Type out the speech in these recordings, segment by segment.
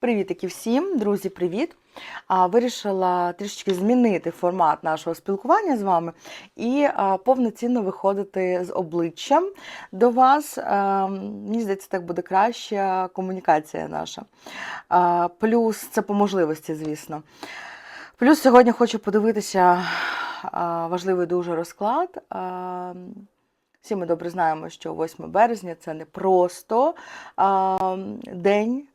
Привітики всім, друзі, привіт! Вирішила трішечки змінити формат нашого спілкування з вами і повноцінно виходити з обличчям до вас. Мені здається, так буде краща комунікація наша. Плюс це по можливості, звісно. Плюс сьогодні хочу подивитися важливий дуже розклад. Всі ми добре знаємо, що 8 березня це не просто день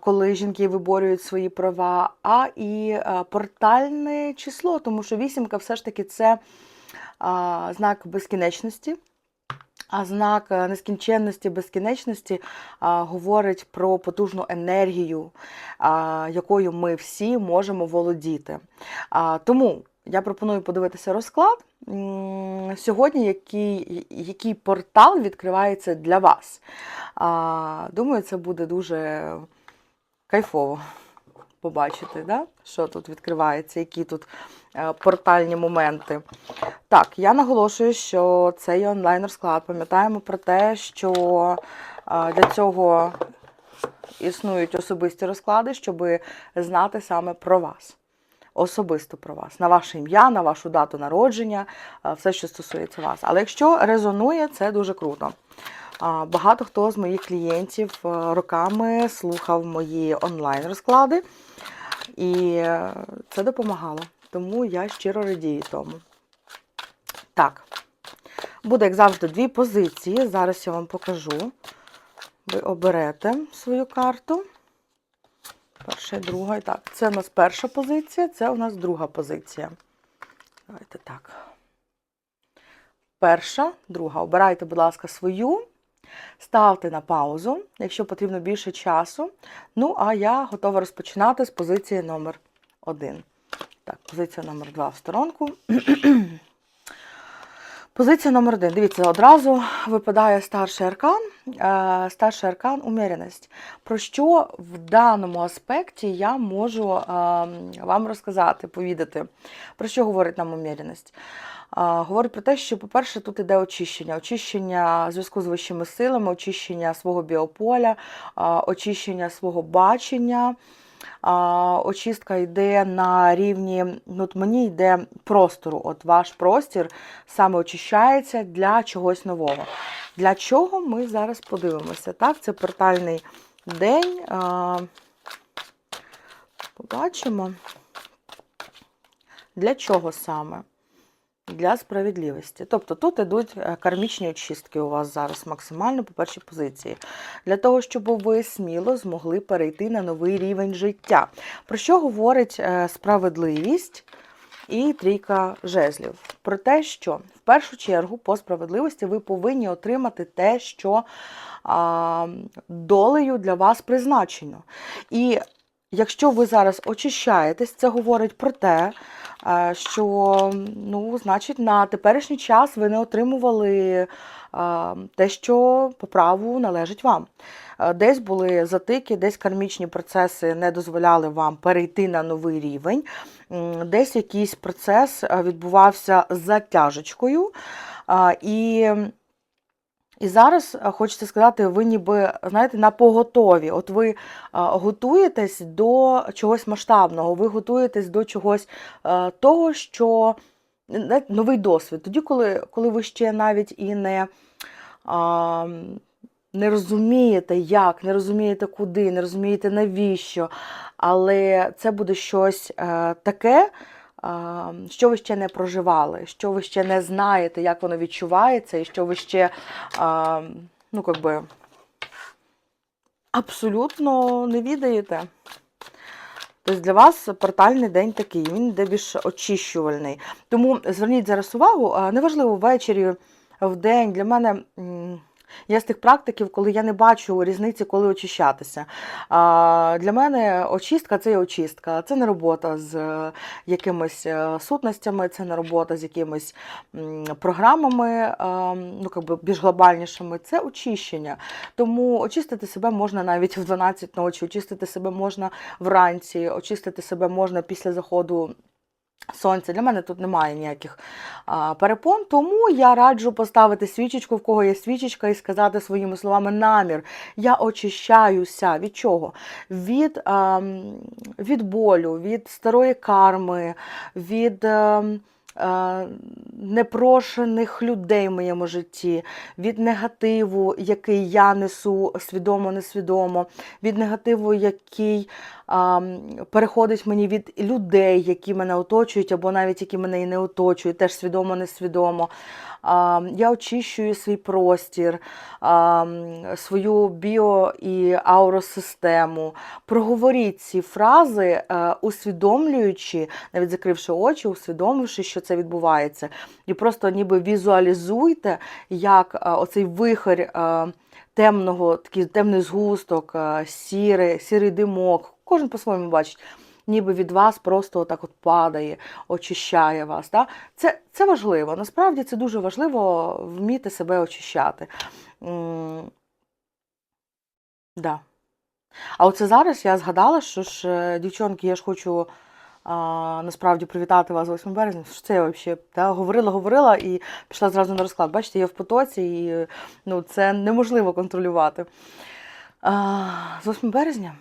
коли жінки виборюють свої права, а і портальне число, тому що вісімка все ж таки це знак безкінечності. А знак е, нескінченності, безкінечності а, говорить про потужну енергію, а, якою ми всі можемо володіти. А, тому я пропоную подивитися розклад. Сьогодні який, який портал відкривається для вас. А, думаю, це буде дуже кайфово побачити, да? що тут відкривається, які тут е, портальні моменти. Так, я наголошую, що це є онлайн-розклад. Пам'ятаємо про те, що е, для цього існують особисті розклади, щоб знати саме про вас. Особисто про вас, на ваше ім'я, на вашу дату народження, е, все, що стосується вас. Але якщо резонує, це дуже круто. Багато хто з моїх клієнтів е, роками слухав мої онлайн-розклади, і е, це допомагало. Тому я щиро радію тому. Так, буде, як завжди, дві позиції. Зараз я вам покажу. Ви оберете свою карту. Перша і друга. І так, це у нас перша позиція, це у нас друга позиція. Давайте так. Перша, друга. Обирайте, будь ласка, свою. Ставте на паузу, якщо потрібно більше часу. Ну, а я готова розпочинати з позиції номер 1. Так, позиція номер 2 в сторонку. Позиція номер 1. Дивіться, одразу випадає старший аркан. Е, Старший аркан уміреність. Про що в даному аспекті я можу е, вам розказати, повідати? Про що говорить нам уміреність? Говорить про те, що, по-перше, тут іде очищення, очищення зв'язку з вищими силами, очищення свого біополя, очищення свого бачення. Очистка йде на рівні, ну, от мені йде простору. От ваш простір саме очищається для чогось нового. Для чого ми зараз подивимося? Так, це портальний день. Побачимо. Для чого саме? Для справедливості. Тобто тут ідуть е, кармічні очистки у вас зараз максимально по першій позиції. Для того, щоб ви сміло змогли перейти на новий рівень життя. Про що говорить е, справедливість і трійка жезлів? Про те, що в першу чергу по справедливості ви повинні отримати те, що а, долею для вас призначено. І якщо ви зараз очищаєтесь, це говорить про те, е, що ну, значить, на теперішній час ви не отримували е, те, що по праву належить вам. Е, Десь були затики, десь кармічні процеси не дозволяли вам перейти на новий рівень, десь якийсь процес відбувався затяжечкою. І і зараз е, хочеться сказати, ви ніби знаєте, на поготові. От ви е, готуєтесь до чогось масштабного, ви готуєтесь до чогось е, того, що новий досвід. Тоді, коли, коли ви ще навіть і не. а, Не розумієте, як, не розумієте куди, не розумієте навіщо. Але це буде щось таке, що ви ще не проживали, що ви ще не знаєте, як воно відчувається, і що ви ще, ну, как би, абсолютно не відаєте. Тобто для вас портальний день такий, він йде більш очищувальний. Тому зверніть зараз увагу, неважливо ввечері, в день, для мене. Я з тих практиків, коли я не бачу різниці, коли очищатися. А, Для мене очистка це є очистка, це не робота з е, якимись е, сутностями, це не робота з якимись програмами, ну как би більш глобальнішими. Це очищення. Тому очистити себе можна навіть в 12 ночі, очистити себе можна вранці, очистити себе можна після заходу сонця. Для мене тут немає ніяких а, перепон, тому я раджу поставити свічечку, в кого є свічечка, і сказати своїми словами намір. Я очищаюся. Від чого? Від, а, від болю, від старої карми, від. а, а, Непрошених людей в моєму житті, від негативу, який я несу свідомо, несвідомо, від негативу, який а, переходить мені від людей, які мене оточують, або навіть які мене і не оточують, теж свідомо, несвідомо. Я очищую свій простір, свою біо і ауросистему. Проговоріть ці фрази, е, усвідомлюючи, навіть закривши очі, усвідомивши, що це відбувається. І просто ніби візуалізуйте, як е, оцей вихор е, темного, такий темний згусток, сірий, сірий димок, кожен по-своєму бачить, ніби від вас просто отак от падає, очищає вас. Да? Це, це важливо. Насправді це дуже важливо вміти себе очищати. Да. А оце зараз я згадала, що ж, е, дівчонки, я ж хочу а, насправді привітати вас 8 березня. Що це я взагалі да, говорила, говорила і пішла зразу на розклад. Бачите, я в потоці, і ну, це неможливо контролювати. А, з 8 березня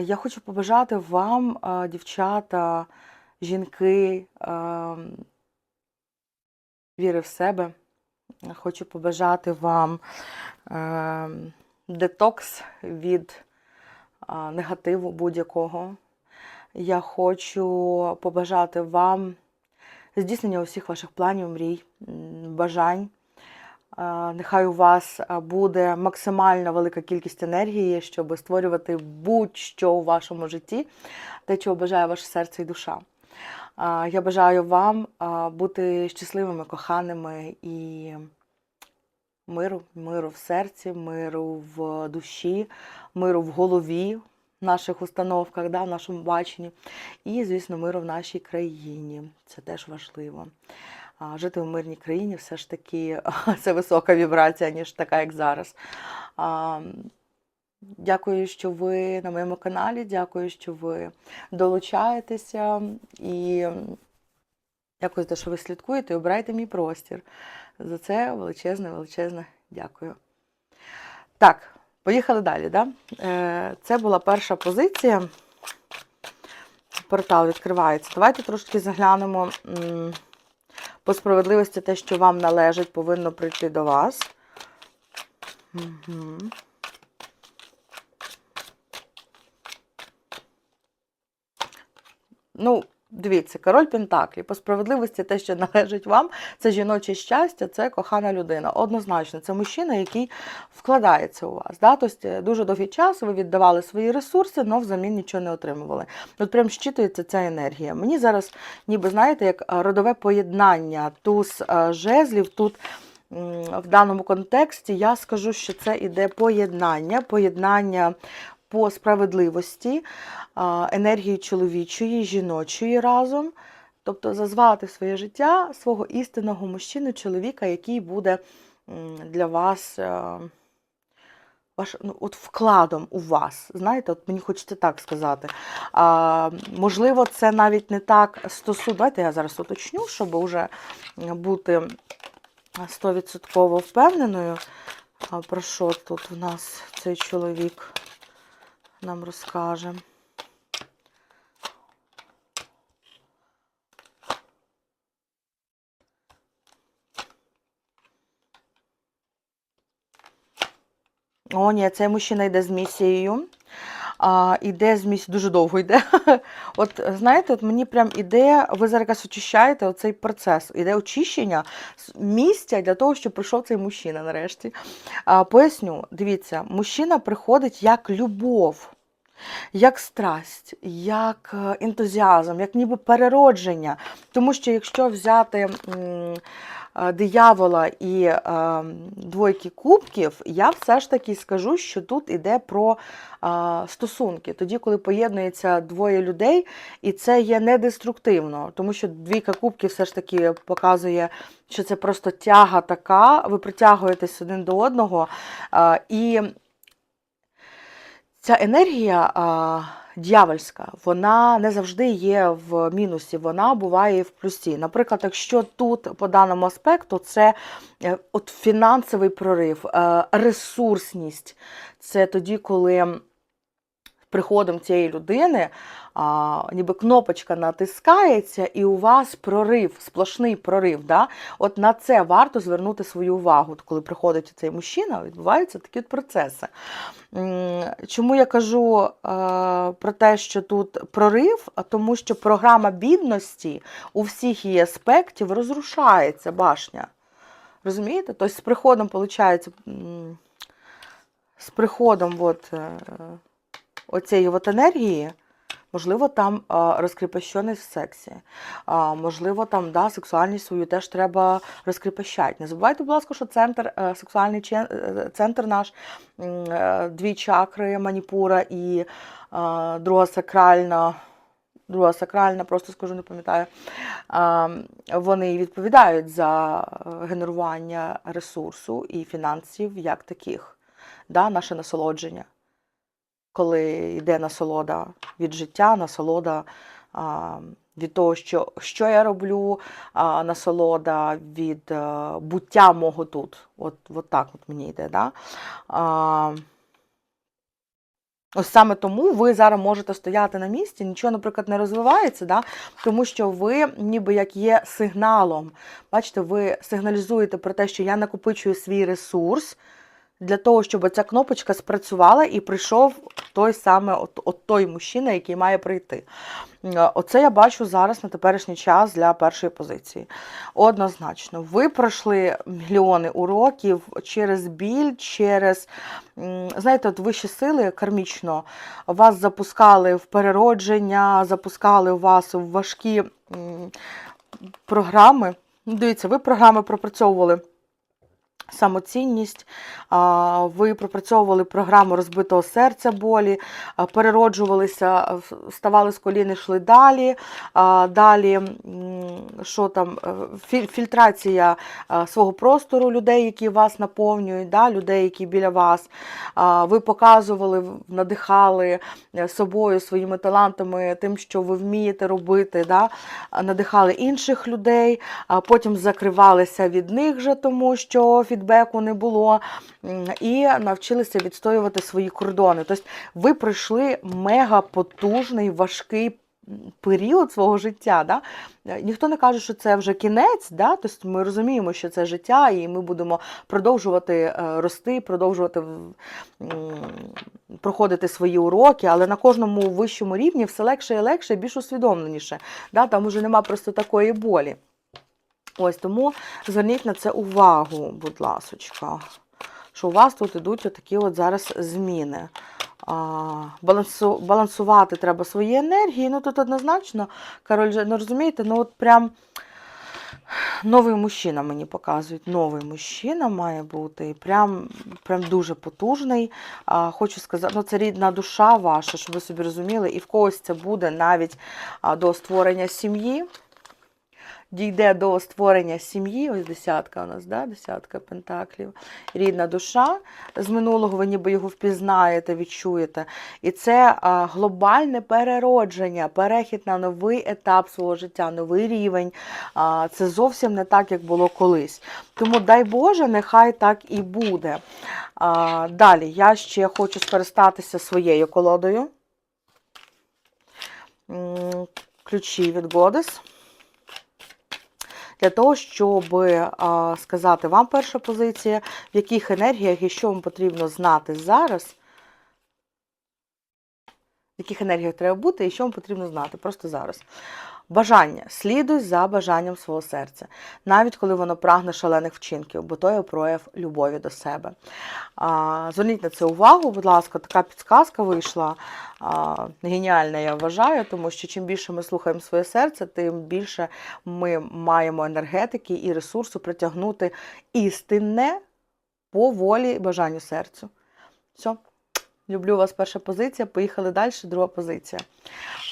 я хочу побажати вам, дівчата, жінки, віри в себе. Хочу побажати вам детокс від негативу будь-якого. Я хочу побажати вам здійснення усіх ваших планів, мрій, бажань. Нехай у вас буде максимально велика кількість енергії, щоб створювати будь-що у вашому житті, те, чого бажає ваше серце і душа. Я бажаю вам бути щасливими, коханими і миру, миру в серці, миру в душі, миру в голові, в наших установках, да, в нашому баченні. І, звісно, миру в нашій країні. Це теж важливо. Жити в мирній країні все ж таки це висока вібрація, ніж така, як зараз. Дякую, що ви на моєму каналі. Дякую, що ви долучаєтеся. І дякую за те, що ви слідкуєте і обираєте мій простір. За це величезне, величезне дякую. Так, поїхали далі. Да? Е, Це була перша позиція. Портал відкривається. Давайте трошки заглянемо по справедливості те, що вам належить, повинно прийти до вас. Угу. Ну, дивіться, король Пентаклі. По справедливості, те, що належить вам, це жіноче щастя, це кохана людина. Однозначно, це мужчина, який вкладається у вас. Да? Тобто дуже довгий час ви віддавали свої ресурси, але взамін нічого не отримували. От прям щитується ця енергія. Мені зараз, ніби знаєте, як родове поєднання туз е, жезлів тут. В даному контексті я скажу, що це іде поєднання, поєднання по справедливості, енергії чоловічої, жіночої разом. Тобто зазвати своє життя свого істинного мужчину, чоловіка, який буде для вас е, ваш, ну, от вкладом у вас. Знаєте, от мені хочеться так сказати. А, можливо, це навіть не так стосується. Давайте я зараз уточню, щоб вже бути 100% впевненою. А про що тут в нас цей чоловік нам розкаже. О, ні, цей мужчина йде з місією. А, Іде з місією, дуже довго йде. От знаєте, от мені прям іде, ви зараз якось очищаєте оцей процес, іде очищення місця для того, щоб прийшов цей мужчина нарешті. А, Поясню, дивіться, мужчина приходить як любов. Як страсть, як е, ентузіазм, як ніби переродження. Тому що якщо взяти диявола і е, двойки кубків, я все ж таки скажу, що тут іде про е, стосунки. Тоді, коли поєднується двоє людей, і це є недеструктивно, тому що двійка кубків все ж таки показує, що це просто тяга така, ви притягуєтесь один до одного. е, і Ця енергія дьявольська, вона не завжди є в мінусі, вона буває в плюсі. Наприклад, якщо тут по даному аспекту це е, от фінансовий прорив, е, ресурсність, це тоді, коли приходом цієї людини а, ніби кнопочка натискається, і у вас прорив, сплошний прорив. Да? От на це варто звернути свою увагу. Коли приходить цей мужчина, відбуваються такі от процеси. Чому я кажу е, про те, що тут прорив? А Тому що програма бідності у всіх її аспектів розрушається башня. Розумієте? Тобто з приходом, виходить, з приходом от, е, оцієї от енергії, можливо, там розкріпощеність в сексі. Можливо, там да, сексуальність свою теж треба розкріпощати. Не забувайте, будь ласка, що центр, е, сексуальний е, центр наш, е, дві чакри, маніпура і друга сакральна. Друга сакральна, просто скажу, не пам'ятаю. Вони відповідають за генерування ресурсу і фінансів як таких, да, наше насолодження коли йде насолода від життя, насолода а, від того, що, що я роблю, а, насолода від а, буття мого тут. От, от так от мені йде. Да? А, Ось саме тому ви зараз можете стояти на місці, нічого, наприклад, не розвивається, да? тому що ви ніби як є сигналом. Бачите, ви сигналізуєте про те, що я накопичую свій ресурс для того, щоб ця кнопочка спрацювала і прийшов той саме от, от той мужчина, який має прийти. Е, Оце я бачу зараз на теперішній час для першої позиції. Однозначно, ви пройшли мільйони уроків через біль, через, знаєте, от вищі сили кармічно вас запускали в переродження, запускали вас в важкі програми. Ну, Дивіться, ви програми пропрацьовували самоцінність, ви пропрацьовували програму розбитого серця болі, перероджувалися, ставали з колін, йшли далі. Далі, що там, е, фільтрація свого простору людей, які вас наповнюють, да, людей, які біля вас. Ви показували, надихали е, собою, своїми талантами, тим, що ви вмієте робити, да, надихали інших людей, потім закривалися від них же, тому що фідбеку не було, і навчилися відстоювати свої кордони. Тобто ви пройшли мега потужний, важкий період свого життя. Да? Е, Ніхто не каже, що це вже кінець, да? тобто ми розуміємо, що це життя, і ми будемо продовжувати е, рости, продовжувати проходити свої уроки, але на кожному вищому рівні все легше і легше, більш усвідомленіше. Да? Там уже нема просто такої болі. Ось тому зверніть на це увагу, будь ласочка, що у вас тут ідуть отакі от зараз зміни. А, балансу, балансувати треба свої енергії. Ну тут однозначно, король, ну розумієте, ну от прям новий мужчина мені показують. Новий мужчина має бути. Прям, прям дуже потужний. А, хочу сказати, ну це рідна душа ваша, щоб ви собі розуміли, і в когось це буде навіть до створення сім'ї дійде до створення сім'ї, ось десятка у нас, да? десятка пентаклів, рідна душа з минулого, ви ніби його впізнаєте, відчуєте. І це глобальне переродження, перехід на новий етап свого життя, новий рівень. Це зовсім не так, як було колись. Тому дай Боже, нехай так і буде. Далі я ще хочу скористатися своєю колодою. Ключі від Годес для того, щоб сказати вам перша позиція, в яких енергіях і що вам потрібно знати зараз, в яких енергіях треба бути і що вам потрібно знати просто зараз. Бажання. Слідуй за бажанням свого серця, навіть коли воно прагне шалених вчинків, бо то є прояв любові до себе. А, зверніть на це увагу, будь ласка, така підсказка вийшла. А, геніальна, я вважаю, тому що чим більше ми слухаємо своє серце, тим більше ми маємо енергетики і ресурсу притягнути істинне по волі і бажанню серцю. Все. Люблю вас перша позиція. Поїхали далі, друга позиція.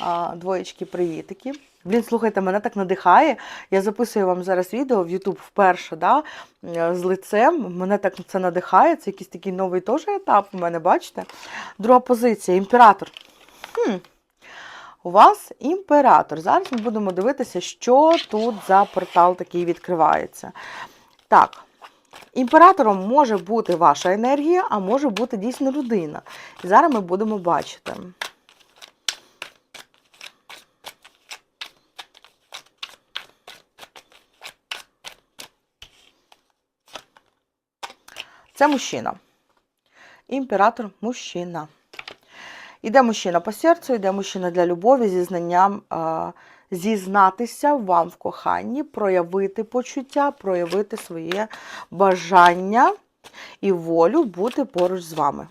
А, двоєчки, привітики. Блін, слухайте, мене так надихає. Я записую вам зараз відео в YouTube вперше, да, е, з лицем. Мене так це надихає. Це якийсь такий новий теж етап у мене, бачите? Друга позиція імператор. Хм. У вас імператор. Зараз ми будемо дивитися, що тут за портал такий відкривається. Так, імператором може бути ваша енергія, а може бути дійсно людина. І зараз ми будемо бачити. Це мужчина. Імператор мужчина. Іде мужчина по серцю, іде мужчина для любові зі знанням зізнатися вам в коханні, проявити почуття, проявити своє бажання і волю бути поруч з вами.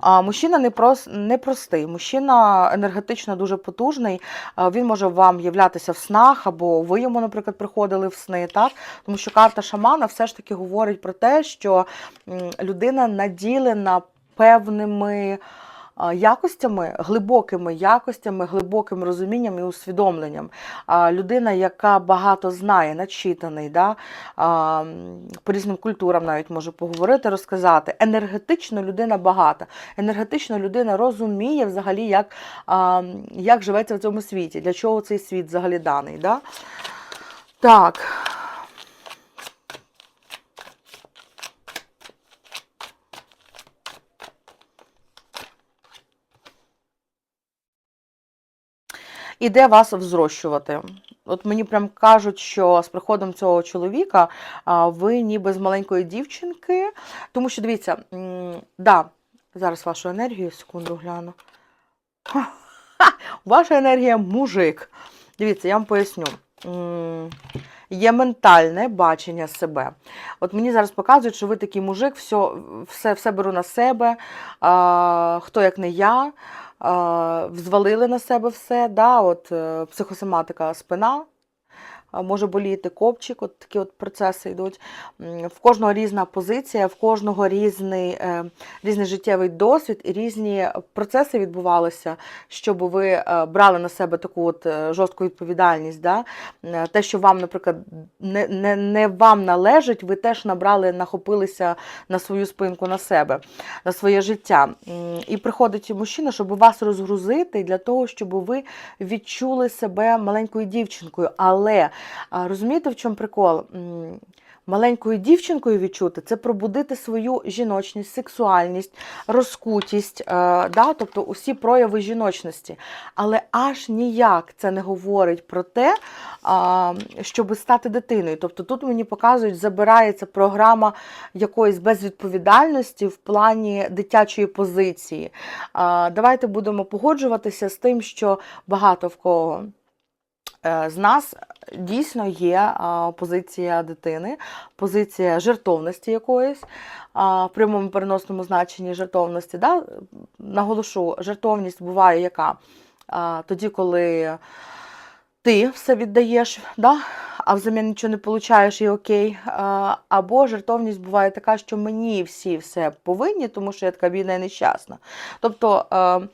А мужчина непрос, непростий, мужчина енергетично дуже потужний. Він може вам являтися в снах, або ви йому, наприклад, приходили в сни, так? Тому що карта шамана все ж таки говорить про те, що людина наділена певними якостями, глибокими якостями, глибоким розумінням і усвідомленням. Людина, яка багато знає, начитаний, да? по різним культурам навіть може поговорити, розказати. Енергетично людина багата. Енергетично людина розуміє взагалі, як, як живеться в цьому світі, для чого цей світ взагалі даний. Да? Так. Іде вас взрощувати. От мені прям кажуть, що з приходом цього чоловіка ви ніби з маленької дівчинки. Тому що дивіться, да, зараз вашу енергію, секунду гляну. Ваша енергія мужик. Дивіться, я вам поясню. Є ментальне бачення себе. От мені зараз показують, що ви такий мужик, все, все, все беру на себе, а, хто як не я, взвалили на себе все. Да? От, е, психосоматика спина. Може боліти копчик, от такі от процеси йдуть. В кожного різна позиція, в кожного різний, е, різний життєвий досвід і різні процеси відбувалися, щоб ви е, брали на себе таку от е, жорстку відповідальність. Да? Те, що вам, наприклад, не, не, не вам належить, ви теж набрали, нахопилися на свою спинку на себе, на своє життя. І приходить мужчина, щоб вас розгрузити для того, щоб ви відчули себе маленькою дівчинкою. Але розумієте, в чому прикол? Маленькою дівчинкою відчути це пробудити свою жіночність, сексуальність, розкутість, е, да? тобто усі прояви жіночності. Але аж ніяк це не говорить про те, щоб стати дитиною. Тобто тут мені показують, забирається програма якоїсь безвідповідальності в плані дитячої позиції. Давайте будемо погоджуватися з тим, що багато в кого. Е, З нас дійсно є позиція дитини, позиція жертовності якоїсь, а, в прямому переносному значенні жертовності. Да? Наголошу, жертовність буває яка? Тоді, коли ти все віддаєш, да? а взамін нічого не получаєш і окей. Або жертовність буває така, що мені всі все повинні, тому що я така бідна і нещасна. Тобто, е,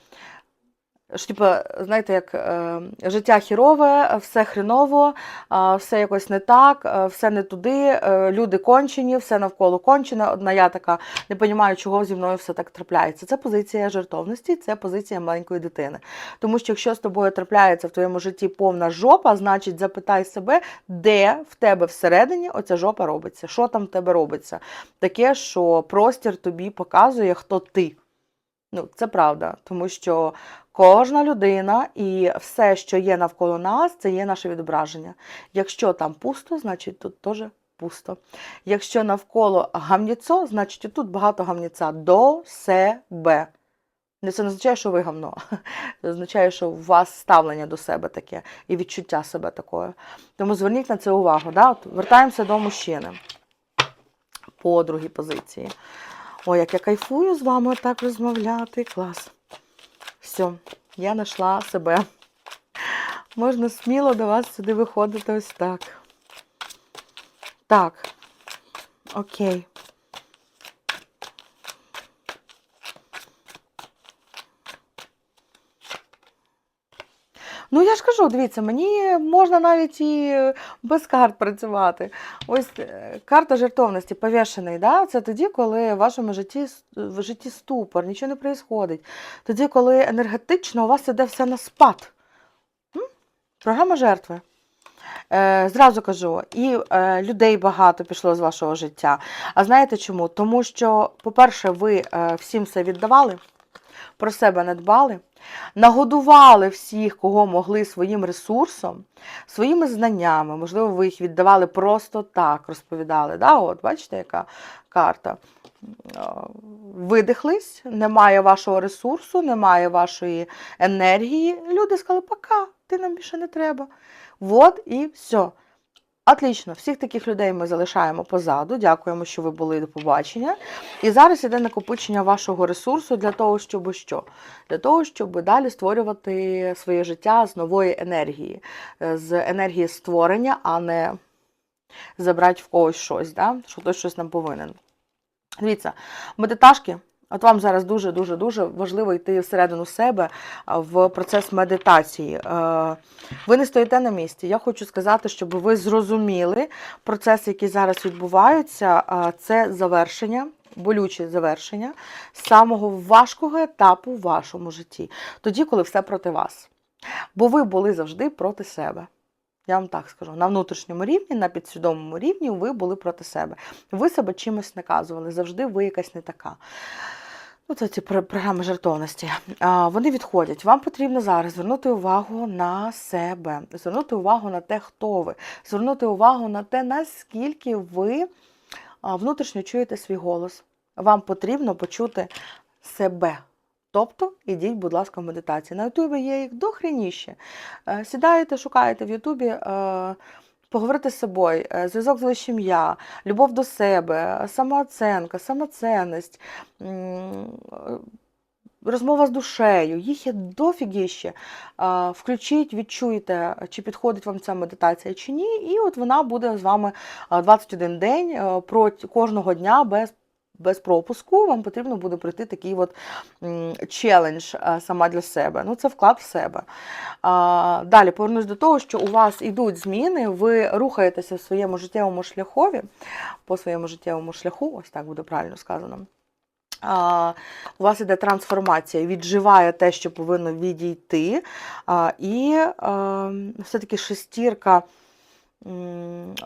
що, типу, знаєте, як е, життя хірове, все хреново, е, все якось не так, е, все не туди, е, люди кончені, все навколо кончене. Одна я така не розумію, чого зі мною все так трапляється. Це позиція жертовності, це позиція маленької дитини. Тому що якщо з тобою трапляється в твоєму житті повна жопа, значить запитай себе, де в тебе всередині оця жопа робиться, що там в тебе робиться. Таке, що простір тобі показує, хто ти. Ну, це правда, тому що кожна людина і все, що є навколо нас, це є наше відображення. Якщо там пусто, значить тут теж пусто. Якщо навколо гамніцо, значить тут багато гамніця до себе. Не це не означає, що ви гамно. Це означає, що у вас ставлення до себе таке і відчуття себе такое. Тому зверніть на це увагу. Да? От Вертаємося до мужчини по другій позиції. Ой, як я кайфую з вами так розмовляти. Клас. Все, я знайшла себе. Можна сміло до вас сюди виходити ось так. Так. Окей. Ну, я ж кажу, дивіться, мені можна навіть і без карт працювати. Ось е, карта жертовності повішений, да? це тоді, коли в вашому житті, в житті ступор, нічого не відбувається. Тоді, коли енергетично у вас іде все на спад. Програма жертви. Е, зразу кажу, і е, людей багато пішло з вашого життя. А знаєте чому? Тому що, по-перше, ви е, всім все віддавали, про себе не дбали, нагодували всіх, кого могли своїм ресурсом, своїми знаннями. Можливо, ви їх віддавали просто так, розповідали. Да? От, бачите, яка карта. Е, Видихлись, немає вашого ресурсу, немає вашої енергії. Люди сказали, пока, ти нам більше не треба. Вот і все. Отлично, всіх таких людей ми залишаємо позаду. Дякуємо, що ви були до побачення. І зараз іде накопичення вашого ресурсу для того, щоб що? Для того, щоб далі створювати своє життя з нової енергії, е, з енергії створення, а не забрати в когось щось, да? що хтось щось нам повинен. Дивіться, медиташки. От вам зараз дуже-дуже дуже важливо йти всередину себе в процес медитації. Е, Ви не стоїте на місці. Я хочу сказати, щоб ви зрозуміли процеси, які зараз відбуваються, це завершення, болюче завершення самого важкого етапу в вашому житті. Тоді, коли все проти вас. Бо ви були завжди проти себе. Я вам так скажу, на внутрішньому рівні, на підсвідомому рівні ви були проти себе. Ви себе чимось наказували, завжди ви якась не така. Ну, це ці програми жертовності. А, вони відходять. Вам потрібно зараз звернути увагу на себе, звернути увагу на те, хто ви, звернути увагу на те, наскільки ви внутрішньо чуєте свій голос. Вам потрібно почути себе. Тобто, ідіть, будь ласка, в медитації. На Ютубі є їх дохреніще. Е, Сідаєте, шукаєте в Ютубі. е, Поговорити з собою, е, зв'язок з вищим я, любов до себе, самооценка, самоцінність, е, розмова з душею, їх є дофігіще. Включіть, відчуйте, чи підходить вам ця медитація чи ні, і от вона буде з вами 21 день кожного дня без. Без пропуску вам потрібно буде пройти такий от челендж е, сама для себе. Ну, це вклад в себе. Далі повернусь до того, що у вас йдуть зміни, ви рухаєтеся в своєму життєвому шляхові, по своєму життєвому шляху, ось так буде правильно сказано. У вас іде трансформація, відживає те, що повинно відійти. І а, все-таки шестірка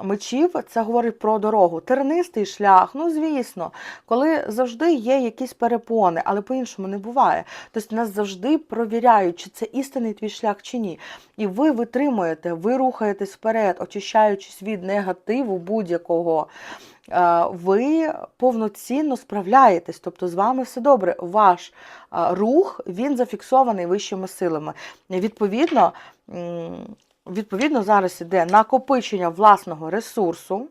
мечів це говорить про дорогу. Тернистий шлях, ну звісно, коли завжди є якісь перепони, але по-іншому не буває. Тобто нас завжди провіряють, чи це істинний твій шлях чи ні. І ви витримуєте, ви рухаєтесь вперед, очищаючись від негативу будь-якого. Ви повноцінно справляєтесь, тобто з вами все добре. Ваш рух він зафіксований вищими силами. Відповідно, відповідно, зараз іде накопичення власного ресурсу.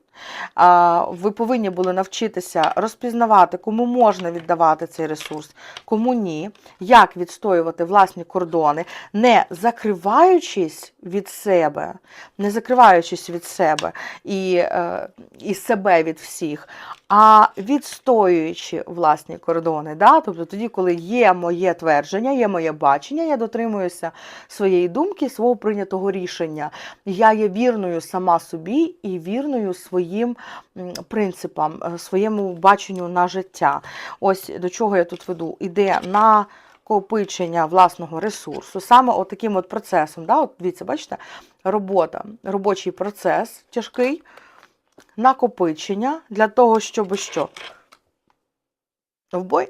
Ви повинні були навчитися розпізнавати, кому можна віддавати цей ресурс, кому ні, як відстоювати власні кордони, не закриваючись від себе, не закриваючись від себе і, е, і себе від всіх, а відстоюючи власні кордони. Да? Тобто тоді, коли є моє твердження, є моє бачення, я дотримуюся своєї думки, свого прийнятого рішення. Я є вірною сама собі і вірною своїм принципам, е, своєму баченню на життя. Ось до чого я тут веду. Іде на копичення власного ресурсу, саме от таким от процесом. Да? От дивіться, бачите, робота, робочий процес тяжкий, накопичення для того, щоб що? В бой?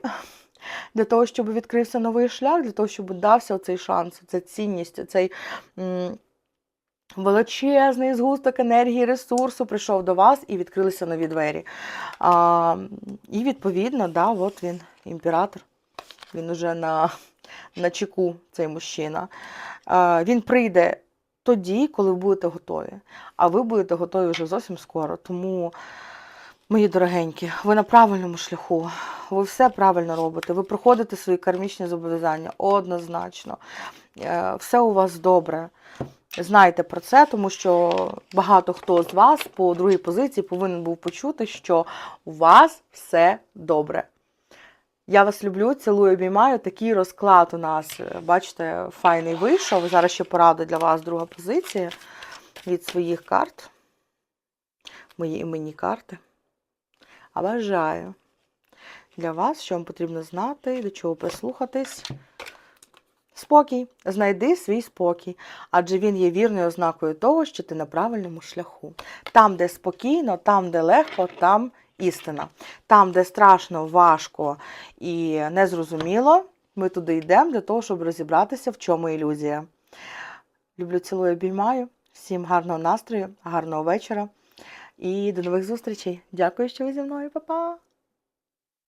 Для того, щоб відкрився новий шлях, для того, щоб дався цей шанс, ця цінність, цей м, величезний згусток енергії, ресурсу прийшов до вас і відкрилися нові двері. А, і відповідно, да, от він, імператор, він уже на, на чеку, цей мужчина. А, він прийде тоді, коли ви будете готові. А ви будете готові вже зовсім скоро. Тому, мої дорогенькі, ви на правильному шляху. Ви все правильно робите. Ви проходите свої кармічні зобов'язання однозначно. Е, Все у вас добре. Знайте про це, тому що багато хто з вас по другій позиції повинен був почути, що у вас все добре. Я вас люблю, цілую, обіймаю. Такий розклад у нас, е, бачите, файний вийшов. Зараз ще порада для вас друга позиція від своїх карт. мої іменні карти. А бажаю для вас, що вам потрібно знати, до чого прислухатись. Спокій, знайди свій спокій, адже він є вірною ознакою того, що ти на правильному шляху. Там, де спокійно, там, де легко, там істина. Там, де страшно, важко і незрозуміло, ми туди йдемо для того, щоб розібратися, в чому ілюзія. Люблю, цілую, обіймаю. Всім гарного настрою, гарного вечора і до нових зустрічей. Дякую, що ви зі мною, Па-па!